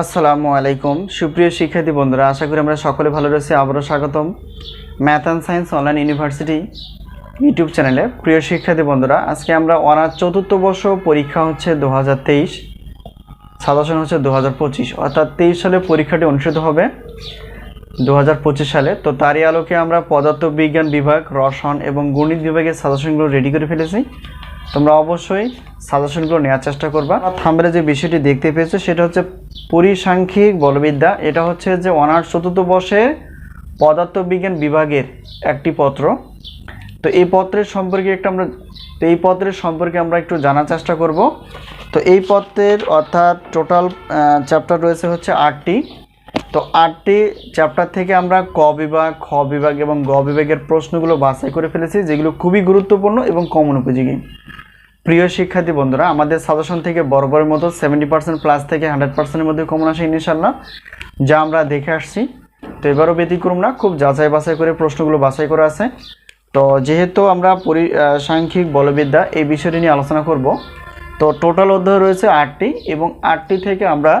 আসসালামু আলাইকুম। সুপ্রিয় শিক্ষার্থী বন্ধুরা, আশা করি আমরা সকলে ভালো রয়েছি। আবারও স্বাগতম math and science online university YouTube চ্যানেলে। প্রিয় শিক্ষার্থী বন্ধুরা, আজকে আমরা অনার্স চতুর্থ বর্ষ পরীক্ষা হচ্ছে দু হাজার তেইশ, সাজেশন হচ্ছে দু হাজার পঁচিশ, অর্থাৎ তেইশ সালে পরীক্ষাটি অনুষ্ঠিত হবে দু হাজার পঁচিশ সালে। তো তারই আলোকে আমরা পদার্থবিজ্ঞান বিভাগ, রসায়ন এবং গণিত বিভাগের সাজেশনগুলো রেডি করে ফেলেছি। তোমরা অবশ্যই সাজেশনগুলো নেওয়ার চেষ্টা করবা। থাম্বেলে যে বিষয়টি দেখতে পেয়েছ, সেটা হচ্ছে পরিসাংখ্যিক বলবিদ্যা। এটা হচ্ছে যে অনার্স চতুর্থ বর্ষে পদার্থবিজ্ঞান বিভাগের একটি পত্র। তো এই পত্রের সম্পর্কে একটা আমরা তো এই পত্রের সম্পর্কে আমরা একটু জানার চেষ্টা করব। তো এই পত্রের অর্থাৎ টোটাল চ্যাপ্টার রয়েছে হচ্ছে আটটি। তো আটটি চ্যাপ্টার থেকে আমরা ক বিভাগ, খ বিভাগ এবং গ বিভাগের প্রশ্নগুলো বাছাই করে ফেলেছি, যেগুলো খুবই গুরুত্বপূর্ণ এবং কমন উপযোগী। প্রিয় শিক্ষার্থী বন্ধুরা, আমাদের সাজেশন থেকে বরাবরের মতো সেভেন্টি পার্সেন্ট প্লাস থেকে হান্ড্রেড পার্সেন্টের মধ্যে কমন আসে ইনশাল্লাহ যা আমরা দেখে আসছি। তো এবারও ব্যতিক্রম না, খুব যাচাই বাছাই করে প্রশ্নগুলো বাছাই করা আছে। তো যেহেতু আমরা পরি সাংখ্যিক বলবিদ্যা এই বিষয়টি নিয়ে আলোচনা করব, তো টোটাল অধ্যায় রয়েছে আটটি এবং আটটি থেকে আমরা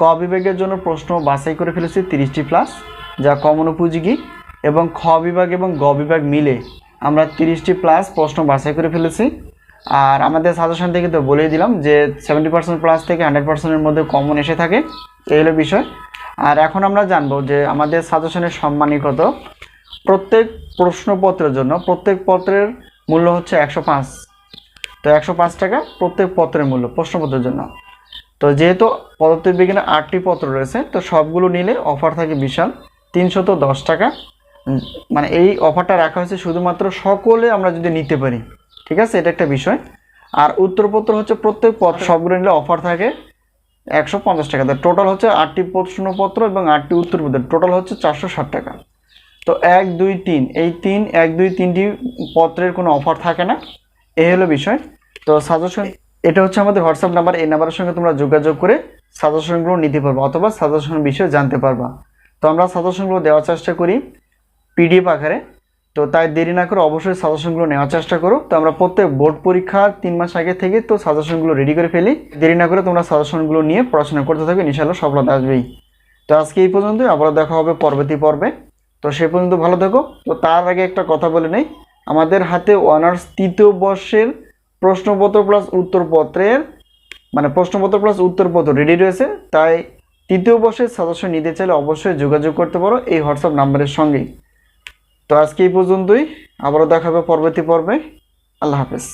ক বিভাগের জন্য প্রশ্ন বাছাই করে ফেলেছি, তিরিশটি প্লাস যা কমন উপযোগী এবং খ বিভাগ এবং গ বিভাগ মিলে আমরা তিরিশটি প্লাস প্রশ্ন বাছাই করে ফেলেছি। আর আমাদের সাজেশন থেকে তো বলেই দিলাম যে সেভেন্টি পার্সেন্ট প্লাস থেকে হান্ড্রেড পার্সেন্টের মধ্যে কমন এসে থাকে। এই হলো বিষয়। আর এখন আমরা জানব যে আমাদের সাজেশনের সম্মানী কত। প্রত্যেক প্রশ্নপত্রের জন্য প্রত্যেক পত্রের মূল্য হচ্ছে একশো পাঁচ। তো একশো পাঁচ টাকা প্রত্যেক পত্রের মূল্য প্রশ্নপত্রের জন্য। তো যেহেতু পদার্থবিজ্ঞানে আটটি পত্র রয়েছে, তো সবগুলো নিলে অফার থাকে বিশাল। তিনশত দশ টাকা। মানে এই অফারটা রাখা হয়েছে শুধুমাত্র সকলে আমরা যদি নিতে পারি। ঠিক আছে? এটা একটা বিষয়। আর উত্তরপত্র হচ্ছে প্রত্যেক পত্র সবগুলো নিলে অফার থাকে একশো পঞ্চাশ টাকা। টোটাল হচ্ছে আটটি প্রশ্নপত্র এবং আটটি উত্তরপত্র। টোটাল হচ্ছে চারশো ষাট টাকা। তো এক দুই তিন। এই তিন এক দুই তিনটি পত্রের কোনো অফার থাকে না। এই হলো বিষয়। তো সাজেশন এটা হচ্ছে আমাদের হোয়াটসঅ্যাপ নাম্বার এই নাম্বারের সঙ্গে তোমরা যোগাযোগ করে সাজেশনগুলো নিতে পারবে অথবা সাজেশন বিষয়ে জানতে পারবা। তো আমরা সাজেশনগুলো দেওয়ার চেষ্টা করি। পিডিএফ আকারে। তো তাই দেরি না করে অবশ্যই সাজেশনগুলো নেওয়ার চেষ্টা করো। তো আমরা প্রত্যেক বোর্ড পরীক্ষার তিন মাস আগে থেকে তো সাজেশনগুলো রেডি করে ফেলি। দেরি না করে তোমরা সাজেশনগুলো নিয়ে পড়াশোনা করতে থাকবে ইনশাআল্লাহ সফলতা আসবেই। তো আজকে এই পর্যন্ত আবার দেখা হবে পরবর্তী পর্বে। তো সে পর্যন্ত ভালো থেকো। তো তার আগে একটা কথা বলে নেই, আমাদের হাতে অনার্স তৃতীয় বর্ষের প্রশ্নপত্র প্লাস উত্তরপত্রের মানে প্রশ্নপত্র প্লাস উত্তরপত্র রেডি রয়েছে। তাই তৃতীয় বর্ষের সাজেশন নিতে চাইলে অবশ্যই যোগাযোগ করতে পারো এই হোয়াটসঅ্যাপ নাম্বারের সঙ্গেই। তো আজকে এই পর্যন্তই। আবারও দেখাবে পরবর্তী পর্বে। আল্লাহ হাফেজ।